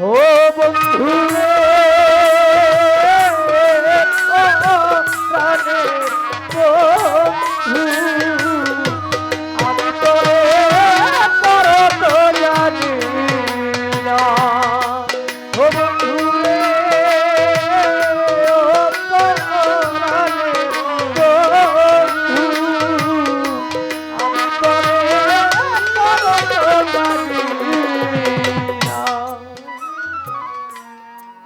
ও বন্ধু।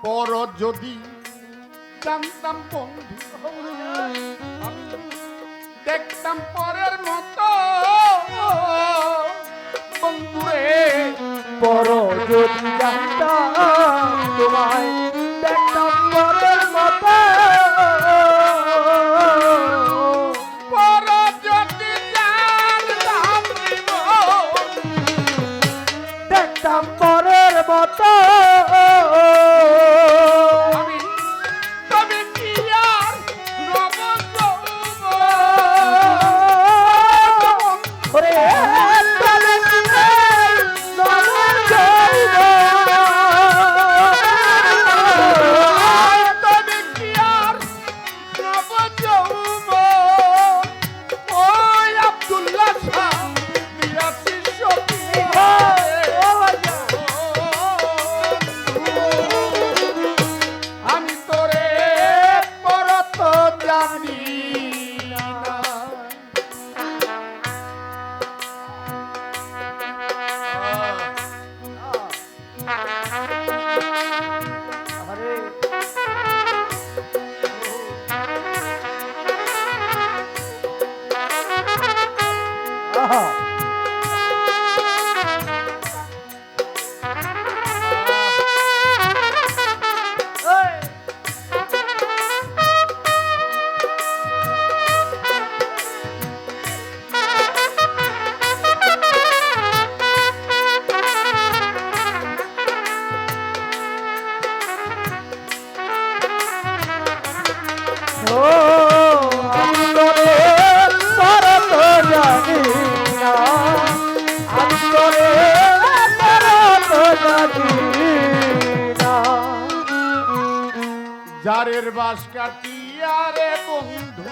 পর যদি জানতাম বন্ধু দেখতাম পরের মতো। বন্ধুরে পর যদি জানতাম তোমার 哈哈 মাস কাটিয়া রে বন্ধু।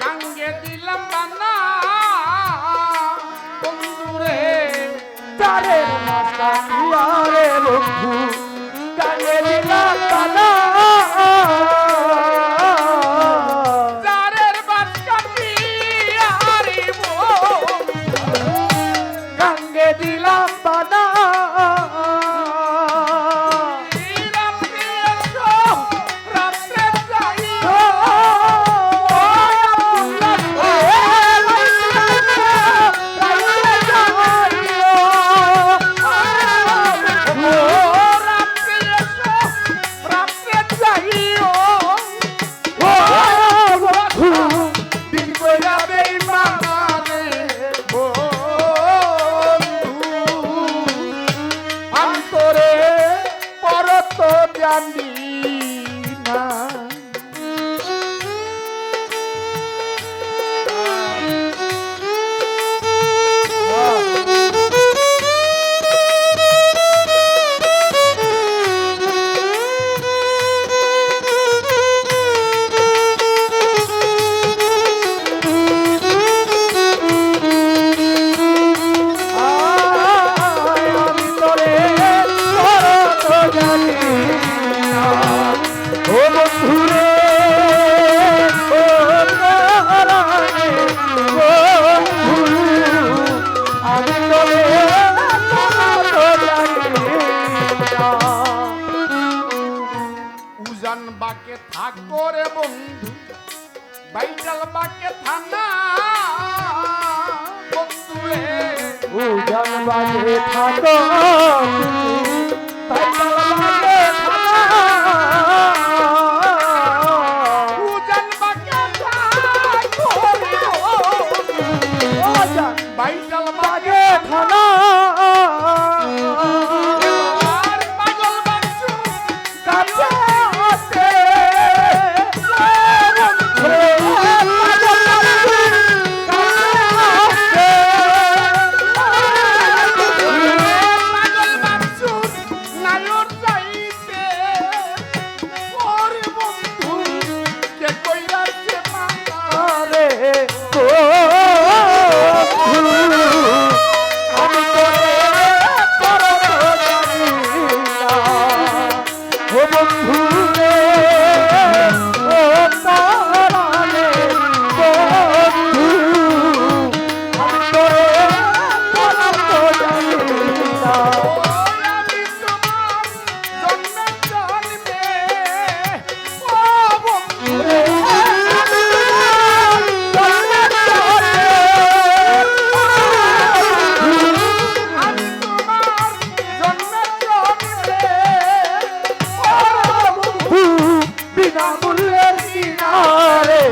গাঙ্গে দিলাম বানা বন্ধু রে চারে মাস কাটিয়া রে বন্ধু। বাজে থাকো। বিনামূল্যে কিনারে